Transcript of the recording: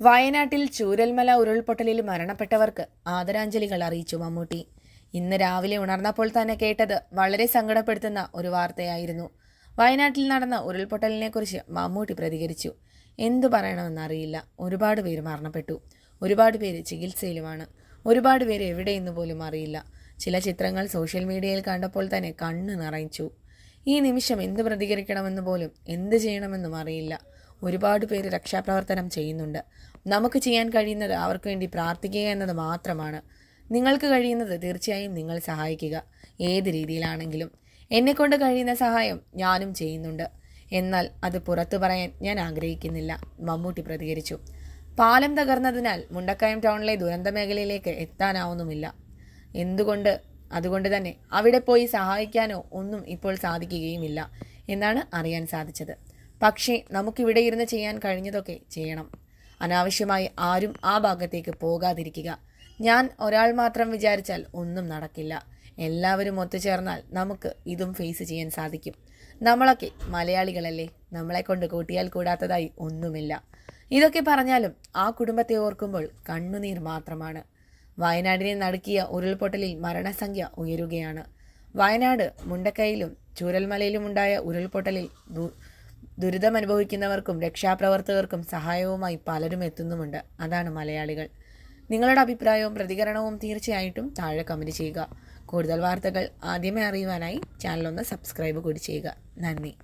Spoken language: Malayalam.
വയനാട്ടിൽ ചൂരൽമല ഉരുൾപൊട്ടലിൽ മരണപ്പെട്ടവർക്ക് ആദരാഞ്ജലികൾ അറിയിച്ചു മമ്മൂട്ടി. ഇന്ന് രാവിലെ ഉണർന്നപ്പോൾ തന്നെ കേട്ടത് വളരെ സങ്കടപ്പെടുത്തുന്ന ഒരു വാർത്തയായിരുന്നു. വയനാട്ടിൽ നടന്ന ഉരുൾപൊട്ടലിനെക്കുറിച്ച് മമ്മൂട്ടി പ്രതികരിച്ചു. എന്തു പറയണമെന്നറിയില്ല. ഒരുപാട് പേര് മരണപ്പെട്ടു. ഒരുപാട് പേര് ചികിത്സയിലുമാണ്. ഒരുപാട് പേര് എവിടെയെന്ന് പോലും അറിയില്ല. ചില ചിത്രങ്ങൾ സോഷ്യൽ മീഡിയയിൽ കണ്ടപ്പോൾ തന്നെ കണ്ണ് നിറയിച്ചു ഈ നിമിഷം എന്ത് പ്രതികരിക്കണമെന്ന് പോലും എന്ത് ചെയ്യണമെന്നും അറിയില്ല. ഒരുപാട് പേര് രക്ഷാപ്രവർത്തനം ചെയ്യുന്നുണ്ട്. നമുക്ക് ചെയ്യാൻ കഴിയുന്നത് അവർക്ക് വേണ്ടി പ്രാർത്ഥിക്കുക എന്നത് മാത്രമാണ്. നിങ്ങൾക്ക് കഴിയുന്നത് തീർച്ചയായും നിങ്ങൾ സഹായിക്കുക. ഏത് രീതിയിലാണെങ്കിലും എന്നെക്കൊണ്ട് കഴിയുന്ന സഹായം ഞാനും ചെയ്യുന്നുണ്ട്. എന്നാൽ അത് പുറത്തു പറയാൻ ഞാൻ ആഗ്രഹിക്കുന്നില്ല. മമ്മൂട്ടി പ്രതികരിച്ചു. പാലം തകർന്നതിനാൽ മുണ്ടക്കയം ടൗണിലെ ദുരന്ത മേഖലയിലേക്ക് എത്താനാവുന്നുമില്ല. എന്തുകൊണ്ട്? അതുകൊണ്ട് തന്നെ അവിടെ പോയി സഹായിക്കാനോ ഒന്നും ഇപ്പോൾ സാധിക്കുകയുമില്ല എന്നാണ് അറിയാൻ സാധിച്ചത്. പക്ഷേ നമുക്കിവിടെ ഇരുന്ന് ചെയ്യാൻ കഴിഞ്ഞതൊക്കെ ചെയ്യണം. അനാവശ്യമായി ആരും ആ ഭാഗത്തേക്ക് പോകാതിരിക്കുക. ഞാൻ ഒരാൾ മാത്രം വിചാരിച്ചാൽ ഒന്നും നടക്കില്ല. എല്ലാവരും ഒത്തുചേർന്നാൽ നമുക്ക് ഇതും ഫേസ് ചെയ്യാൻ സാധിക്കും. നമ്മളൊക്കെ മലയാളികളല്ലേ? നമ്മളെ കൊണ്ട് കൂട്ടിയാൽ കൂടാത്തതായി ഒന്നുമില്ല. ഇതൊക്കെ പറഞ്ഞാലും ആ കുടുംബത്തെ ഓർക്കുമ്പോൾ കണ്ണുനീർ മാത്രമാണ്. വയനാടിനെ നടുക്കിയ ഉരുൾപൊട്ടലിൽ മരണസംഖ്യ ഉയരുകയാണ്. വയനാട് മുണ്ടക്കൈയിലും ചൂരൽമലയിലും ഉണ്ടായ ഉരുൾപൊട്ടലിൽ ദുരിതമനുഭവിക്കുന്നവർക്കും രക്ഷാപ്രവർത്തകർക്കും സഹായവുമായി പലരും എത്തുന്നുമുണ്ട്. അതാണ് മലയാളികൾ. നിങ്ങളുടെ അഭിപ്രായവും പ്രതികരണവും തീർച്ചയായിട്ടും താഴെ കമന്റ് ചെയ്യുക. കൂടുതൽ വാർത്തകൾ ആദ്യമേ അറിയുവാനായി ചാനൽ ഒന്ന് സബ്സ്ക്രൈബ് കൂടി ചെയ്യുക. നന്ദി.